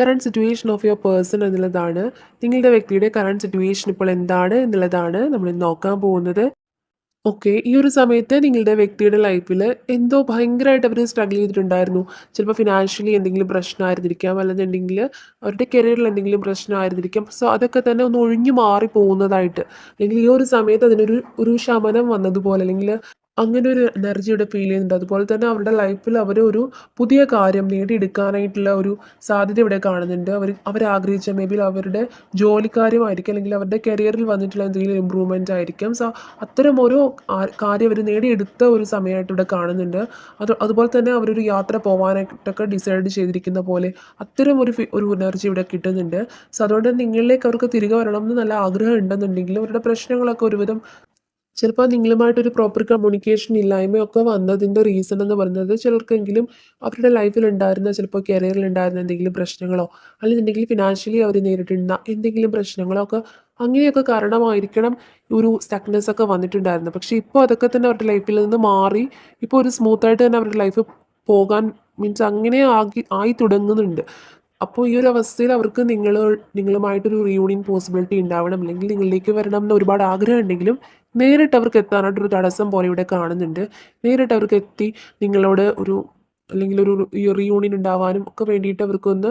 Current situation of your person എന്നുള്ളതാണ്. നിങ്ങളുടെ വ്യക്തിയുടെ കറണ്ട് സിറ്റുവേഷൻ ഇപ്പോൾ എന്താണ് എന്നുള്ളതാണ് നമ്മൾ നോക്കാൻ പോകുന്നത്. ഓക്കെ ഈ ഒരു സമയത്ത് നിങ്ങളുടെ വ്യക്തിയുടെ ലൈഫിൽ എന്തോ ഭയങ്കരമായിട്ട് അവർ സ്ട്രഗിൾ ചെയ്തിട്ടുണ്ടായിരുന്നു. ചിലപ്പോൾ ഫിനാൻഷ്യലി എന്തെങ്കിലും പ്രശ്നമായിരുന്നിരിക്കാം അല്ലെന്നുണ്ടെങ്കിൽ അവരുടെ കരിയറിൽ എന്തെങ്കിലും പ്രശ്നമായിരുന്നിരിക്കാം. സോ അതൊക്കെ തന്നെ ഒന്ന് ഒഴിഞ്ഞു മാറി പോകുന്നതായിട്ട് അല്ലെങ്കിൽ ഈ ഒരു സമയത്ത് അതിനൊരു ഒരു ശമനം വന്നതുപോലെ അല്ലെങ്കിൽ അങ്ങനെ ഒരു എനർജി ഇവിടെ ഫീൽ ചെയ്യുന്നുണ്ട്. അതുപോലെ തന്നെ അവരുടെ ലൈഫിൽ അവർ ഒരു പുതിയ കാര്യം നേടിയെടുക്കാനായിട്ടുള്ള ഒരു സാധ്യത ഇവിടെ കാണുന്നുണ്ട്. അവർ ആഗ്രഹിച്ച മേ ബി അവരുടെ ജോലിക്കാര്യമായിരിക്കും അല്ലെങ്കിൽ അവരുടെ കരിയറിൽ വന്നിട്ടുള്ള എന്തെങ്കിലും ഇമ്പ്രൂവ്മെന്റ് ആയിരിക്കും. സോ അത്തരം ഒരു കാര്യം അവർ നേടിയെടുത്ത ഒരു സമയമായിട്ട് ഇവിടെ കാണുന്നുണ്ട്. അത് അതുപോലെ തന്നെ അവരൊരു യാത്ര പോകാനായിട്ടൊക്കെ ഡിസൈഡ് ചെയ്തിരിക്കുന്ന പോലെ അത്തരം ഒരു ഒരു എനർജി ഇവിടെ കിട്ടുന്നുണ്ട്. സോ അതുകൊണ്ട് നിങ്ങളിലേക്ക് അവർക്ക് തിരികെ വരണം എന്ന് നല്ല ആഗ്രഹം ഉണ്ടെന്നുണ്ടെങ്കിൽ അവരുടെ പ്രശ്നങ്ങളൊക്കെ ഒരുവിധം ചിലപ്പോൾ നിങ്ങളുമായിട്ടൊരു പ്രോപ്പർ കമ്മ്യൂണിക്കേഷൻ ഇല്ലായ്മയൊക്കെ വന്നതിന്റെ റീസൺ എന്ന് പറയുന്നത് ചിലർക്കെങ്കിലും അവരുടെ ലൈഫിൽ ഉണ്ടായിരുന്ന ചിലപ്പോൾ കരിയറിൽ ഉണ്ടായിരുന്ന എന്തെങ്കിലും പ്രശ്നങ്ങളോ അല്ലെന്നുണ്ടെങ്കിൽ ഫിനാൻഷ്യലി അവർ നേരിട്ടിരുന്ന എന്തെങ്കിലും പ്രശ്നങ്ങളോ ഒക്കെ അങ്ങനെയൊക്കെ കാരണമായിരിക്കണം ഒരു സ്റ്റക്നെസ് ഒക്കെ വന്നിട്ടുണ്ടായിരുന്നത്. പക്ഷേ ഇപ്പോൾ അതൊക്കെ തന്നെ അവരുടെ ലൈഫിൽ നിന്ന് മാറി ഇപ്പോൾ ഒരു സ്മൂത്തായിട്ട് തന്നെ അവരുടെ ലൈഫ് പോകാൻ മീൻസ് അങ്ങനെ ആക്കി ആയി തുടങ്ങുന്നുണ്ട്. അപ്പോൾ ഈ ഒരു അവസ്ഥയിൽ അവർക്ക് നിങ്ങൾ നിങ്ങളുമായിട്ടൊരു റീയൂണിയൻ പോസിബിലിറ്റി ഉണ്ടാവണം. അല്ലെങ്കിൽ നിങ്ങളിലേക്ക് വരണം എന്ന് ഒരുപാട് ആഗ്രഹം ഉണ്ടെങ്കിലും നേരിട്ട് അവർക്ക് എത്താനായിട്ടൊരു തടസ്സം പോലെ ഇവിടെ കാണുന്നുണ്ട്. നേരിട്ട് അവർക്ക് എത്തി നിങ്ങളോട് ഒരു അല്ലെങ്കിൽ ഒരു റീയൂണിയൻ ഉണ്ടാവാനും ഒക്കെ വേണ്ടിയിട്ട് അവർക്കൊന്ന്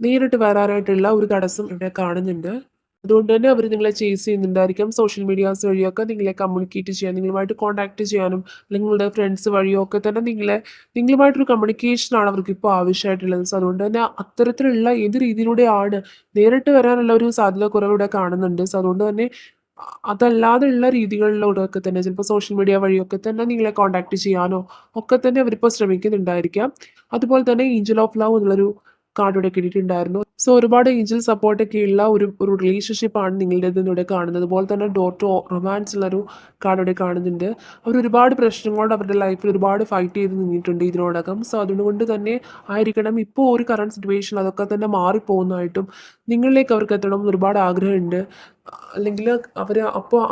നേരിട്ട് വരാനായിട്ടുള്ള ഒരു തടസ്സം ഇവിടെ കാണുന്നുണ്ട്. അതുകൊണ്ട് തന്നെ അവർ നിങ്ങളെ ചേസ് ചെയ്യുന്നുണ്ടായിരിക്കാം. സോഷ്യൽ മീഡിയാസ് വഴിയൊക്കെ നിങ്ങളെ കമ്മ്യൂണിക്കേറ്റ് ചെയ്യാൻ നിങ്ങളുമായിട്ട് കോൺടാക്ട് ചെയ്യാനും അല്ലെങ്കിൽ നിങ്ങളുടെ ഫ്രണ്ട്സ് വഴിയോ ഒക്കെ തന്നെ നിങ്ങളെ നിങ്ങളുമായിട്ടൊരു കമ്മ്യൂണിക്കേഷനാണ് അവർക്ക് ഇപ്പോൾ ആവശ്യമായിട്ടുള്ളത്. സോ അതുകൊണ്ട് തന്നെ അത്തരത്തിലുള്ള ഏത് രീതിയിലൂടെയാണ് നേരിട്ട് വരാനുള്ള ഒരു സാധ്യത കുറവ് കാണുന്നുണ്ട്. സോ അതുകൊണ്ട് തന്നെ അതല്ലാതെയുള്ള രീതികളിലൂടെയൊക്കെ തന്നെ ചിലപ്പോൾ സോഷ്യൽ മീഡിയ വഴിയൊക്കെ തന്നെ നിങ്ങളെ കോൺടാക്ട് ചെയ്യാനോ ഒക്കെ തന്നെ അവരിപ്പോൾ ശ്രമിക്കുന്നുണ്ടായിരിക്കാം. അതുപോലെ തന്നെ ഏഞ്ചൽ ഓഫ് ലവ് എന്നുള്ളൊരു കാർഡ് ഇവിടെ കിട്ടിയിട്ടുണ്ടായിരുന്നു. സോ ഒരുപാട് ഏഞ്ചൽ സപ്പോർട്ടൊക്കെ ഉള്ള ഒരു ഒരു റിലേഷൻഷിപ്പാണ് നിങ്ങളുടെ ഇതിലൂടെ കാണുന്നത്. അതുപോലെ തന്നെ ഡോർ ടു റൊമാൻസ് ഉള്ളൊരു കാർഡ് ഇവിടെ കാണുന്നുണ്ട്. അവർ ഒരുപാട് പ്രശ്നങ്ങളോട് അവരുടെ ലൈഫിൽ ഒരുപാട് ഫൈറ്റ് ചെയ്ത് നിന്നിട്ടുണ്ട് ഇതിനോടകം. സോ അതുകൊണ്ട് തന്നെ ആയിരിക്കണം. ഇപ്പോൾ ഒരു കറണ്ട് സിറ്റുവേഷൻ അതൊക്കെ തന്നെ മാറിപ്പോകുന്നതായിട്ടും നിങ്ങളിലേക്ക് അവർക്ക് എത്തണം എന്ന് ഒരുപാട് ആഗ്രഹമുണ്ട്. അല്ലെങ്കിൽ അവർ അപ്പോൾ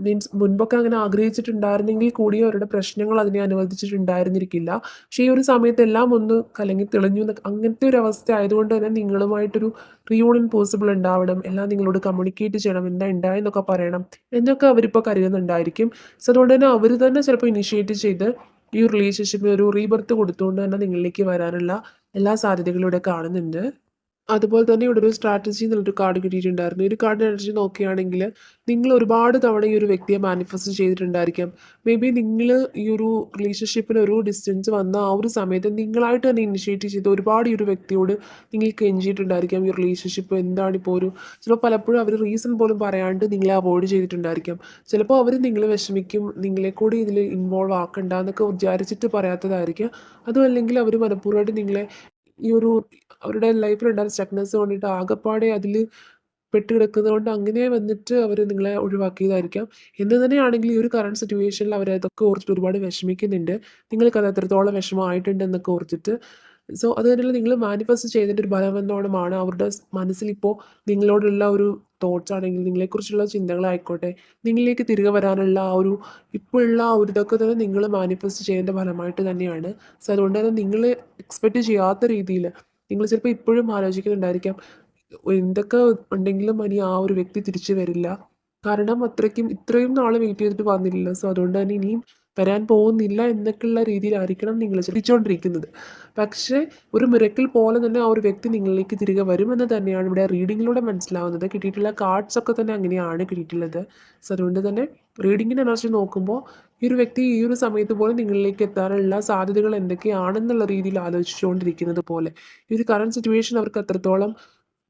മീൻസ് മുൻപൊക്കെ അങ്ങനെ ആഗ്രഹിച്ചിട്ടുണ്ടായിരുന്നെങ്കിൽ കൂടി അവരുടെ പ്രശ്നങ്ങൾ അതിനെ അനുവദിച്ചിട്ടുണ്ടായിരുന്നിരിക്കില്ല. പക്ഷേ ഈ ഒരു സമയത്ത് എല്ലാം ഒന്ന് കലങ്ങി തെളിഞ്ഞു അങ്ങനത്തെ ഒരു അവസ്ഥ ആയതുകൊണ്ട് തന്നെ നിങ്ങളുമായിട്ടൊരു റീയൂണിയൻ പോസിബിൾ ഉണ്ടാവണം. എല്ലാം നിങ്ങളോട് കമ്മ്യൂണിക്കേറ്റ് ചെയ്യണം. എന്താ ഉണ്ടായെന്നൊക്കെ പറയണം. എന്നൊക്കെ അവരിപ്പോൾ കരുതുന്നുണ്ടായിരിക്കും. സോ അതുകൊണ്ട് തന്നെ അവർ തന്നെ ചിലപ്പോൾ ഇനിഷ്യേറ്റ് ചെയ്ത് ഈ റിലേഷൻഷിപ്പിന് ഒരു റീബർത്ത് കൊടുത്തുകൊണ്ട് തന്നെ നിങ്ങളിലേക്ക് വരാനുള്ള എല്ലാ സാധ്യതകളും ഇവിടെ കാണുന്നുണ്ട്. അതുപോലെ തന്നെ ഇവിടെ ഒരു സ്ട്രാറ്റജി എന്നുള്ളൊരു കാർഡ് കിട്ടിയിട്ടുണ്ടായിരുന്നു. ഈ ഒരു കാർഡ് എനർജി നോക്കുകയാണെങ്കിൽ നിങ്ങൾ ഒരുപാട് തവണ ഈ ഒരു വ്യക്തിയെ മാനിഫെസ്റ്റ് ചെയ്തിട്ടുണ്ടായിരിക്കാം. മേ ബി നിങ്ങൾ ഈ ഒരു റിലേഷൻഷിപ്പിന് ഒരു ഡിസ്റ്റൻസ് വന്ന ആ ഒരു സമയത്ത് നിങ്ങളായിട്ട് തന്നെ ഇനിഷ്യേറ്റ് ചെയ്ത് ഒരുപാട് ഈ ഒരു വ്യക്തിയോട് നിങ്ങൾ കെഞ്ചിയിട്ടുണ്ടായിരിക്കാം ഈ റിലേഷൻഷിപ്പ് എന്താണ് ഇപ്പോൾ ഒരു ചിലപ്പോൾ പലപ്പോഴും അവർ റീസൺ പോലും പറയാണ്ട് നിങ്ങളെ അവോയ്ഡ് ചെയ്തിട്ടുണ്ടായിരിക്കാം. ചിലപ്പോൾ അവർ നിങ്ങൾ വിഷമിക്കും നിങ്ങളെ കൂടി ഇതിൽ ഇൻവോൾവ് ആക്കണ്ട എന്നൊക്കെ വിചാരിച്ചിട്ട് പറയാത്തതായിരിക്കാം. അതും അല്ലെങ്കിൽ അവർ മനഃപൂർവമായിട്ട് നിങ്ങളെ ഈ ഒരു അവരുടെ ലൈഫിലുണ്ടായ സ്റ്റക്നെസ് കൊണ്ടിട്ട് ആകെപ്പാടെ അതിൽ പെട്ട് കിടക്കുന്നത് കൊണ്ട് അങ്ങനെ വന്നിട്ട് അവർ നിങ്ങളെ ഒഴിവാക്കിയതായിരിക്കാം. എന്ത് തന്നെയാണെങ്കിലും ഈ ഒരു കറണ്ട് സിറ്റുവേഷനിൽ അവർ അതൊക്കെ ഓർത്തിട്ട് ഒരുപാട് വിഷമിക്കുന്നുണ്ട്. നിങ്ങൾക്ക് അത് എത്രത്തോളം വിഷമമായിട്ടുണ്ട് എന്നൊക്കെ ഓർത്തിട്ട്. സോ അത് തന്നെയല്ല നിങ്ങൾ മാനിഫെസ്റ്റ് ചെയ്തതിന്റെ ഒരു ബലമെന്നോണമാണ് അവരുടെ മനസ്സിൽ മനസ്സിലിപ്പോൾ നിങ്ങളോടുള്ള ഒരു തോട്ട്സ് ആണെങ്കിൽ നിങ്ങളെക്കുറിച്ചുള്ള ചിന്തകളായിക്കോട്ടെ നിങ്ങളിലേക്ക് തിരികെ വരാനുള്ള ആ ഒരു ഇപ്പോഴുള്ള ആ ഒരു ഇതൊക്കെ തന്നെ നിങ്ങൾ മാനിഫെസ്റ്റ് ചെയ്യേണ്ട ഫലമായിട്ട് തന്നെയാണ്. സോ അതുകൊണ്ട് തന്നെ നിങ്ങൾ എക്സ്പെക്റ്റ് ചെയ്യാത്ത രീതിയിൽ നിങ്ങൾ ചിലപ്പോൾ ഇപ്പോഴും ആലോചിക്കുന്നുണ്ടായിരിക്കാം എന്തൊക്കെ ഉണ്ടെങ്കിലും ഇനി ആ ഒരു വ്യക്തി തിരിച്ചു വരില്ല. കാരണം അത്രയ്ക്കും ഇത്രയും നാൾ വെയിറ്റ് ചെയ്തിട്ട് വന്നില്ല സോ അതുകൊണ്ട് തന്നെ ഇനിയും വരാൻ പോകുന്നില്ല എന്നൊക്കെയുള്ള രീതിയിലായിരിക്കണം നിങ്ങൾ ചിന്തിച്ചുകൊണ്ടിരിക്കുന്നത്. പക്ഷേ ഒരു മിറക്കിൾ പോലെ തന്നെ ആ ഒരു വ്യക്തി നിങ്ങളിലേക്ക് തിരികെ വരുമെന്ന് തന്നെയാണ് ഇവിടെ റീഡിങ്ങിലൂടെ മനസ്സിലാവുന്നത്. കിട്ടിയിട്ടുള്ള കാർഡ്സ് ഒക്കെ തന്നെ അങ്ങനെയാണ് കിട്ടിയിട്ടുള്ളത്. സോ അതുകൊണ്ട് തന്നെ റീഡിങ്ങിന്റെ എനർജി നോക്കുമ്പോൾ ഈ ഒരു വ്യക്തി ഈ ഒരു സമയത്ത് പോലും നിങ്ങളിലേക്ക് എത്താനുള്ള സാധ്യതകൾ എന്തൊക്കെയാണെന്നുള്ള രീതിയിൽ ആലോചിച്ചുകൊണ്ടിരിക്കുന്നത് പോലെ. ഈ ഒരു കറണ്ട് സിറ്റുവേഷൻ അവർക്ക് അത്രത്തോളം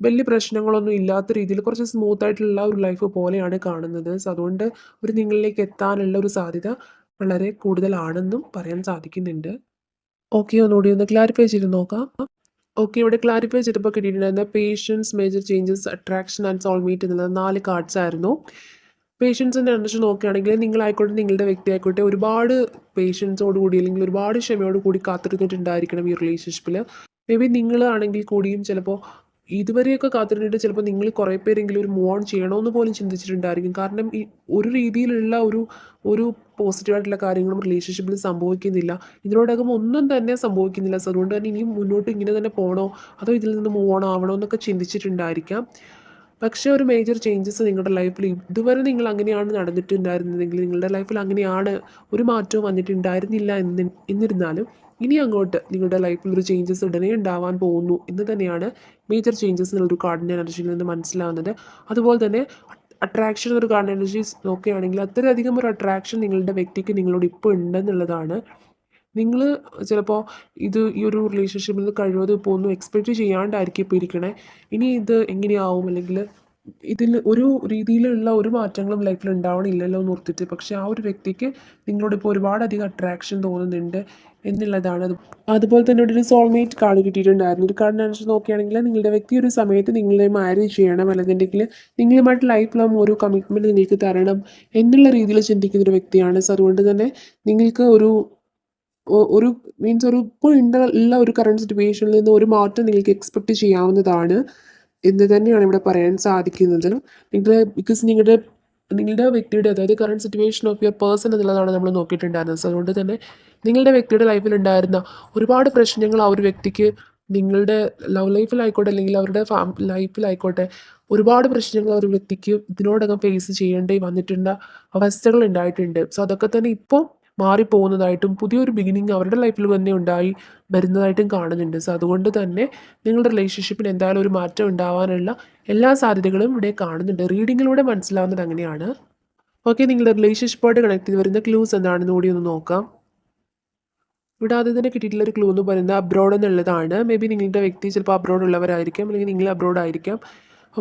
വലിയ പ്രശ്നങ്ങളൊന്നും ഇല്ലാത്ത രീതിയിൽ കുറച്ച് സ്മൂത്ത് ആയിട്ടുള്ള ഒരു ലൈഫ് പോലെയാണ് കാണുന്നത്. സോ അതുകൊണ്ട് ഒരു നിങ്ങളിലേക്ക് എത്താനുള്ള ഒരു സാധ്യത വളരെ കൂടുതലാണെന്നും പറയാൻ സാധിക്കുന്നുണ്ട്. ഓക്കെ ഒന്നുകൂടി ഒന്ന് ക്ലാരിഫൈ ചെയ്ത് നോക്കാം. ഓക്കെ ഇവിടെ ക്ലാരിഫൈ ചെയ്തപ്പോൾ കിട്ടിയിട്ടുണ്ടായിരുന്ന patience major changes attraction and soulmate എന്നുള്ളത് നാല് കാർഡ്സ് ആയിരുന്നു. പേഷ്യൻസിന്റെ എനർജി നോക്കുകയാണെങ്കിൽ നിങ്ങളായിക്കോട്ടെ നിങ്ങളുടെ വ്യക്തി ആയിക്കോട്ടെ ഒരുപാട് പേഷ്യൻസോട് കൂടി അല്ലെങ്കിൽ ഒരുപാട് ക്ഷമയോട് കൂടി കാത്തിരുന്നിട്ടുണ്ടായിരിക്കണം ഈ റിലേഷൻഷിപ്പിൽ മേ ബി നിങ്ങളാണെങ്കിൽ കൂടിയും ചിലപ്പോൾ ഇതുവരെയൊക്കെ കാത്തിരുന്നിട്ട് ചിലപ്പോൾ നിങ്ങൾ കുറേ പേരെങ്കിലും ഒരു മൂവ് ഓൺ ചെയ്യണമെന്ന് പോലും ചിന്തിച്ചിട്ടുണ്ടായിരിക്കും. കാരണം ഈ ഒരു രീതിയിലുള്ള ഒരു ഒരു പോസിറ്റീവായിട്ടുള്ള കാര്യങ്ങളും റിലേഷൻഷിപ്പിൽ സംഭവിക്കുന്നില്ല. ഇതിനോടകം ഒന്നും തന്നെ സംഭവിക്കുന്നില്ല. സോ അതുകൊണ്ട് തന്നെ ഇനിയും മുന്നോട്ട് ഇങ്ങനെ തന്നെ പോകണോ അതോ ഇതിൽ നിന്ന് മൂവ് ഓൺ ആവണോ എന്നൊക്കെ ചിന്തിച്ചിട്ടുണ്ടായിരിക്കാം. പക്ഷേ ഒരു മേജർ ചേഞ്ചസ് നിങ്ങളുടെ ലൈഫിൽ ഇതുവരെ നിങ്ങൾ അങ്ങനെയാണ് നടന്നിട്ടുണ്ടായിരുന്നതെങ്കിൽ നിങ്ങളുടെ ലൈഫിൽ അങ്ങനെയാണ് ഒരു മാറ്റവും വന്നിട്ടുണ്ടായിരുന്നില്ല എന്ന് എന്നിരുന്നാലും ഇനി അങ്ങോട്ട് നിങ്ങളുടെ ലൈഫിൽ ഒരു ചേഞ്ചസ് ഉടനെ ഉണ്ടാവാൻ പോകുന്നു എന്ന് തന്നെയാണ് മേജർ ചേഞ്ചസ് എന്നുള്ളൊരു കാർഡിന്റെ എനർജിയിൽ നിന്ന് മനസ്സിലാവുന്നത്. അതുപോലെ തന്നെ അട്രാക്ഷൻ എന്നൊരു കാർഡ് എനർജീസ് നോക്കുകയാണെങ്കിൽ അത്രയധികം ഒരു അട്രാക്ഷൻ നിങ്ങളുടെ വ്യക്തിക്ക് നിങ്ങളോട് ഇപ്പോൾ ഉണ്ടെന്നുള്ളതാണ്. നിങ്ങൾ ചിലപ്പോൾ ഇത് ഈ ഒരു റിലേഷൻഷിപ്പിൽ നിന്ന് കഴിവതും ഇപ്പോൾ ഒന്നും എക്സ്പെക്റ്റ് ചെയ്യാണ്ടായിരിക്കും ഇപ്പോൾ ഇരിക്കണേ. ഇനി ഇത് എങ്ങനെയാവും? അല്ലെങ്കിൽ ഇതിൽ ഒരു രീതിയിലുള്ള ഒരു മാറ്റങ്ങളും ലൈഫിൽ ഉണ്ടാവണില്ലല്ലോ എന്ന് ഓർത്തിട്ട്. പക്ഷേ ആ ഒരു വ്യക്തിക്ക് നിങ്ങളോട് ഇപ്പോൾ ഒരുപാടധികം അട്രാക്ഷൻ തോന്നുന്നുണ്ട് എന്നുള്ളതാണ്. അത് അതുപോലെ തന്നെ ഒരു സോൾമേറ്റ് കാർഡ് കിട്ടിയിട്ടുണ്ടായിരുന്നു. ഒരു കാർഡിനെ അനുസരിച്ച് നോക്കുകയാണെങ്കിൽ നിങ്ങളുടെ വ്യക്തി ഒരു സമയത്ത് നിങ്ങളെ മാരേജ് ചെയ്യണം. അല്ലെങ്കിൽ നിങ്ങളുമായിട്ട് ലൈഫ് ലോങ് ഒരു കമ്മിറ്റ്മെന്റ് നിങ്ങൾക്ക് തരണം എന്നുള്ള രീതിയിൽ ചിന്തിക്കുന്ന ഒരു വ്യക്തിയാണ്. സോ അതുകൊണ്ട് തന്നെ നിങ്ങൾക്ക് ഒരു ഒരു മീൻസ് ഒരു ഇപ്പോൾ ഉള്ള ഒരു കറണ്ട് സിറ്റുവേഷനിൽ നിന്ന് ഒരു മാറ്റം നിങ്ങൾക്ക് എക്സ്പെക്റ്റ് ചെയ്യാവുന്നതാണ്. എന്ന് തന്നെയാണ് ഇവിടെ പറയാൻ സാധിക്കുന്നത്. നിങ്ങളുടെ ബിക്കോസ് നിങ്ങളുടെ നിങ്ങളുടെ വ്യക്തിയുടെ അതായത് current situation of your person എന്നുള്ളതാണ് നമ്മൾ നോക്കിയിട്ടുണ്ടായിരുന്നത്. അതുകൊണ്ട് തന്നെ നിങ്ങളുടെ വ്യക്തിയുടെ ലൈഫിൽ ഉണ്ടായിരുന്ന ഒരുപാട് പ്രശ്നങ്ങൾ ആ ഒരു വ്യക്തിക്ക് നിങ്ങളുടെ ലവ് ലൈഫിലായിക്കോട്ടെ അല്ലെങ്കിൽ അവരുടെ ഫാം ലൈഫിലായിക്കോട്ടെ ഒരുപാട് പ്രശ്നങ്ങൾ ഒരു വ്യക്തിക്ക് ഇതിനോടകം ഫേസ് ചെയ്യേണ്ടി വന്നിട്ടുള്ള അവസ്ഥകൾ ഉണ്ടായിട്ടുണ്ട്. സോ അതൊക്കെ തന്നെ ഇപ്പോൾ മാറിപ്പോകുന്നതായിട്ടും പുതിയൊരു ബിഗിനിങ് അവരുടെ ലൈഫിൽ തന്നെ ഉണ്ടായി വരുന്നതായിട്ടും കാണുന്നുണ്ട്. സോ അതുകൊണ്ട് തന്നെ നിങ്ങളുടെ റിലേഷൻഷിപ്പിന് എന്തായാലും ഒരു മാറ്റം ഉണ്ടാവാനുള്ള എല്ലാ സാധ്യതകളും ഇവിടെ കാണുന്നുണ്ട്. റീഡിങ്ങിലൂടെ മനസ്സിലാവുന്നത് അങ്ങനെയാണ്. ഓക്കെ നിങ്ങളുടെ റിലേഷൻഷിപ്പായിട്ട് കണക്ട് ചെയ്ത് വരുന്ന ക്ലൂസ് എന്താണെന്ന് കൂടി ഒന്ന് നോക്കാം. ഇവിടെ ആദ്യം തന്നെ കിട്ടിയിട്ടുള്ള ഒരു ക്ലൂ എന്ന് പറയുന്നത് അബ്രോഡ് എന്നുള്ളതാണ്. മേ ബി നിങ്ങളുടെ വ്യക്തി ചിലപ്പോൾ അബ്രോഡ് ഉള്ളവരായിരിക്കാം അല്ലെങ്കിൽ നിങ്ങൾ അബ്രോഡ് ആയിരിക്കാം.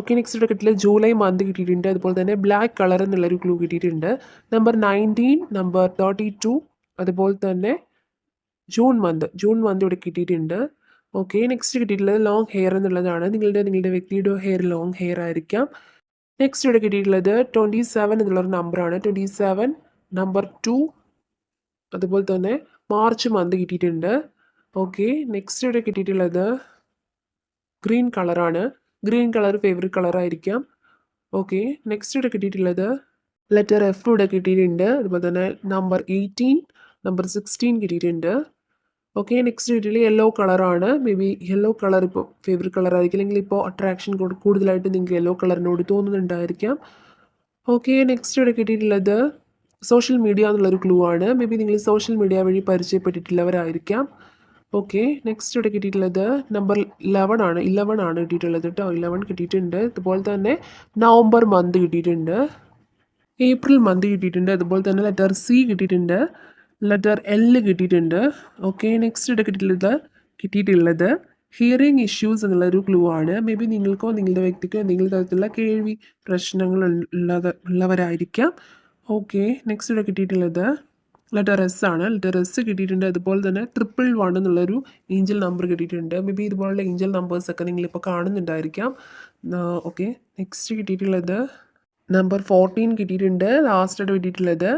ഇവിടെ കിട്ടിയിട്ടുള്ള ജൂലൈ മന്ത് കിട്ടിയിട്ടുണ്ട്. അതുപോലെ തന്നെ ബ്ലാക്ക് കളർ എന്നുള്ളൊരു ക്ലൂ കിട്ടിയിട്ടുണ്ട്. Number nineteen number thirty two അതുപോലെ തന്നെ ജൂൺ മന്ത് ജൂൺ മന്ത് ഇവിടെ കിട്ടിയിട്ടുണ്ട്. ഓക്കെ നെക്സ്റ്റ് കിട്ടിയിട്ടുള്ളത് ലോങ് ഹെയർ എന്നുള്ളതാണ്. നിങ്ങളുടെ നിങ്ങളുടെ വ്യക്തിയുടെ ഹെയർ ലോങ് ഹെയർ ആയിരിക്കാം. നെക്സ്റ്റ് ഇവിടെ കിട്ടിയിട്ടുള്ളത് ട്വന്റി സെവൻ എന്നുള്ളൊരു നമ്പറാണ് ട്വന്റി സെവൻ നമ്പർ ടു അതുപോലെ തന്നെ മാർച്ച് മന്ത് കിട്ടിയിട്ടുണ്ട്. ഓക്കെ നെക്സ്റ്റ് ഇവിടെ കിട്ടിയിട്ടുള്ളത് ഗ്രീൻ കളറാണ് ഗ്രീൻ കളർ ഫേവറേറ്റ് കളറായിരിക്കാം ഓക്കെ നെക്സ്റ്റ് ഇവിടെ കിട്ടിയിട്ടുള്ളത് ലെറ്റർ എഫ് ഇവിടെ കിട്ടിയിട്ടുണ്ട്. അതുപോലെ തന്നെ നമ്പർ എയ്റ്റീൻ നമ്പർ സിക്സ്റ്റീൻ കിട്ടിയിട്ടുണ്ട്. ഓക്കെ നെക്സ്റ്റ് കിട്ടിയിട്ടുള്ള യെല്ലോ കളറാണ് മേ ബി യെല്ലോ കളർ ഇപ്പോൾ ഫേവറേറ്റ് കളറായിരിക്കും അല്ലെങ്കിൽ ഇപ്പോൾ അട്രാക്ഷൻ കൂടുതലായിട്ട് നിങ്ങൾക്ക് യെല്ലോ കളറിനോട് തോന്നുന്നുണ്ടായിരിക്കാം. ഓക്കെ നെക്സ്റ്റ് ഇവിടെ കിട്ടിയിട്ടുള്ളത് സോഷ്യൽ മീഡിയ എന്നുള്ളൊരു ക്ലൂ ആണ്. മേ ബി നിങ്ങൾ സോഷ്യൽ മീഡിയ വഴി പരിചയപ്പെട്ടിട്ടുള്ളവരായിരിക്കാം. ഓക്കെ നെക്സ്റ്റ് ഇവിടെ കിട്ടിയിട്ടുള്ളത് നമ്പർ ഇലവൺ ആണ്. ഇലവൺ ആണ് കിട്ടിയിട്ടുള്ളത് കേട്ടോ ഇലവൺ കിട്ടിയിട്ടുണ്ട്. അതുപോലെ തന്നെ നവംബർ മന്ത് കിട്ടിയിട്ടുണ്ട്. ഏപ്രിൽ മന്ത് കിട്ടിയിട്ടുണ്ട്. അതുപോലെ തന്നെ ലെറ്റർ സി കിട്ടിയിട്ടുണ്ട്. ലെറ്റർ എൽ കിട്ടിയിട്ടുണ്ട്. ഓക്കെ നെക്സ്റ്റ് ഇവിടെ കിട്ടിയിട്ടുള്ളത് കിട്ടിയിട്ടുള്ളത് ഹിയറിംഗ് ഇഷ്യൂസ് എന്നുള്ളൊരു ക്ലൂ ആണ്. മേ ബി നിങ്ങൾക്കോ നിങ്ങളുടെ വ്യക്തിക്കോ എന്തെങ്കിലും തരത്തിലുള്ള കേൾവി പ്രശ്നങ്ങൾ ഉള്ളത് ഉള്ളവരായിരിക്കാം. ഓക്കെ നെക്സ്റ്റ് ഇവിടെ കിട്ടിയിട്ടുള്ളത് ലെറ്റർ എസ് ആണ്. ലെറ്റർ എസ് കിട്ടിയിട്ടുണ്ട്. അതുപോലെ തന്നെ ട്രിപ്പിൾ വൺ എന്നുള്ളൊരു ഏഞ്ചൽ നമ്പർ കിട്ടിയിട്ടുണ്ട്. മേ ബി ഇതുപോലുള്ള ഏഞ്ചൽ നമ്പേഴ്സൊക്കെ നിങ്ങളിപ്പോൾ കാണുന്നുണ്ടായിരിക്കാം. ഓക്കെ നെക്സ്റ്റ് കിട്ടിയിട്ടുള്ളത് നമ്പർ ഫോർട്ടീൻ കിട്ടിയിട്ടുണ്ട്. ലാസ്റ്റായിട്ട് കിട്ടിയിട്ടുള്ളത്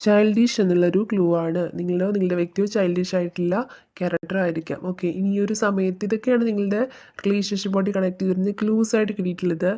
ചൈൽഡിഷ് എന്നുള്ളൊരു ക്ലൂ ആണ്. നിങ്ങളുടെ നിങ്ങളുടെ വ്യക്തിയോ ചൈൽഡിഷ് ആയിട്ടുള്ള ക്യാരക്ടർ ആയിരിക്കാം. ഓക്കെ ഇനി ഈ ഒരു സമയത്ത് ഇതൊക്കെയാണ് നിങ്ങളുടെ റിലേഷൻഷിപ്പോട്ട് കണക്ട് ചെയ്തിരുന്നത്. ക്ലൂസ് ആയിട്ട് കിട്ടിയിട്ടുള്ളത്.